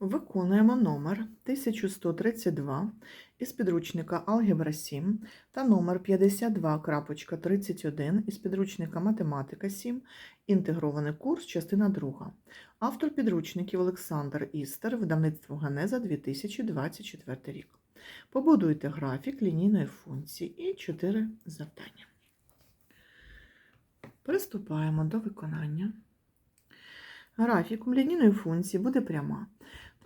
Виконуємо номер 1132 із підручника Алгебра 7 та номер 52.31 із підручника Математика 7, інтегрований курс, частина 2. Автор підручників Олександр Істер, видавництво Генеза 2024 рік. Побудуйте графік лінійної функції і 4 завдання. Приступаємо до виконання. Графіком лінійної функції буде пряма.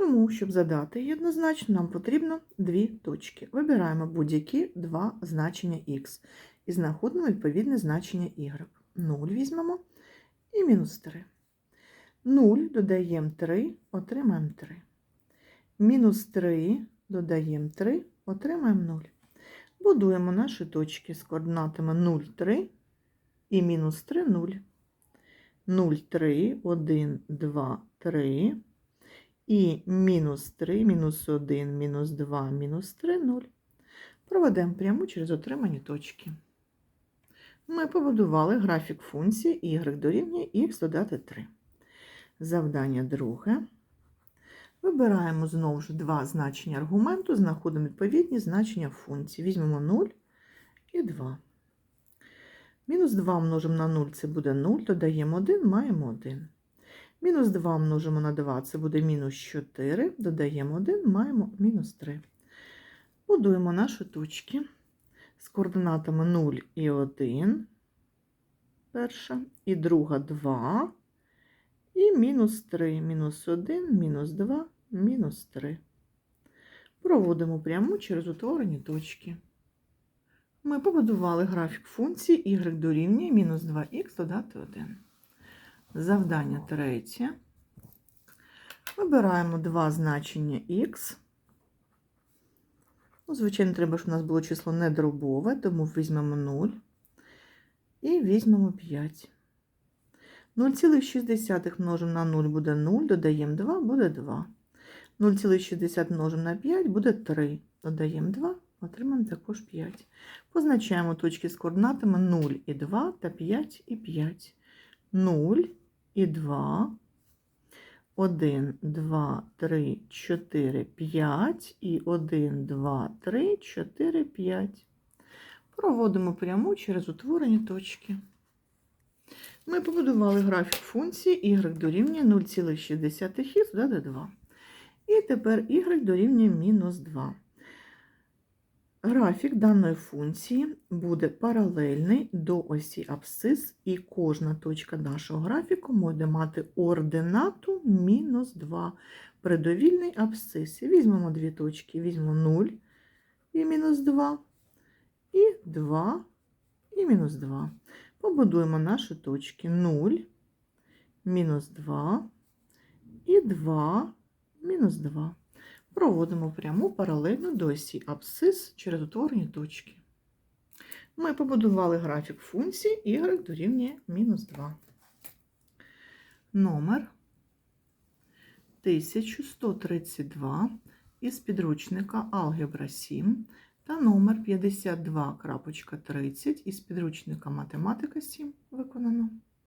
Тому, щоб задати її однозначно, нам потрібно дві точки. Вибираємо будь-які два значення х і знаходимо відповідне значення y. 0 візьмемо і мінус 3. 0 додаємо 3, отримаємо 3. Мінус 3 додаємо 3, отримаємо 0. Будуємо наші точки з координатами 0, 3 і мінус 3, 0. 0, 3, 1, 2, 3. І мінус 3, мінус 1, мінус 2, мінус 3, 0. Проведемо пряму через отримані точки. Ми побудували графік функції y дорівнює х додати 3. Завдання друге. Вибираємо знову ж два значення аргументу, знаходимо відповідні значення функції. Візьмемо 0 і 2. Мінус 2 множимо на 0 це буде 0, додаємо 1, маємо 1. Мінус 2 множимо на 2 це буде мінус 4, додаємо 1, маємо мінус 3. Будуємо наші точки з координатами 0 і 1, перша, і друга 2, і мінус 3, мінус 1, мінус 2, мінус 3. Проводимо пряму через утворені точки. Ми побудували графік функції y дорівнює мінус 2х додати 1. Завдання третє. Вибираємо два значення х. Ну, звичайно, треба, щоб у нас було число не дробове, тому візьмемо 0 і візьмемо 5. 0,6 множимо на 0 буде 0, додаємо 2, буде 2. 0,60 множимо на 5 буде 3. Додаємо 2, отримаємо також 5. Позначаємо точки з координатами 0 і 2 та 5 і 5. 0 і 2, 1, 2, 3, 4, 5 і 1, 2, 3, 4, 5. Проводимо пряму через утворені точки. Ми побудували графік функції y дорівнює 0,6х додати 2. І тепер y дорівнює мінус 2. Графік даної функції буде паралельний до осі абсцис, і кожна точка нашого графіку буде мати ординату мінус 2 при довільній. Візьмемо дві точки, візьмемо 0 і мінус 2, і 2 і мінус 2. Побудуємо наші точки 0, мінус 2 і 2, мінус 2. Проводимо пряму паралельно до осі абсцис через утворені точки. Ми побудували графік функції y дорівнює мінус 2. Номер 1132 із підручника Алгебра 7 та номер 52.30 із підручника Математика 7 виконано.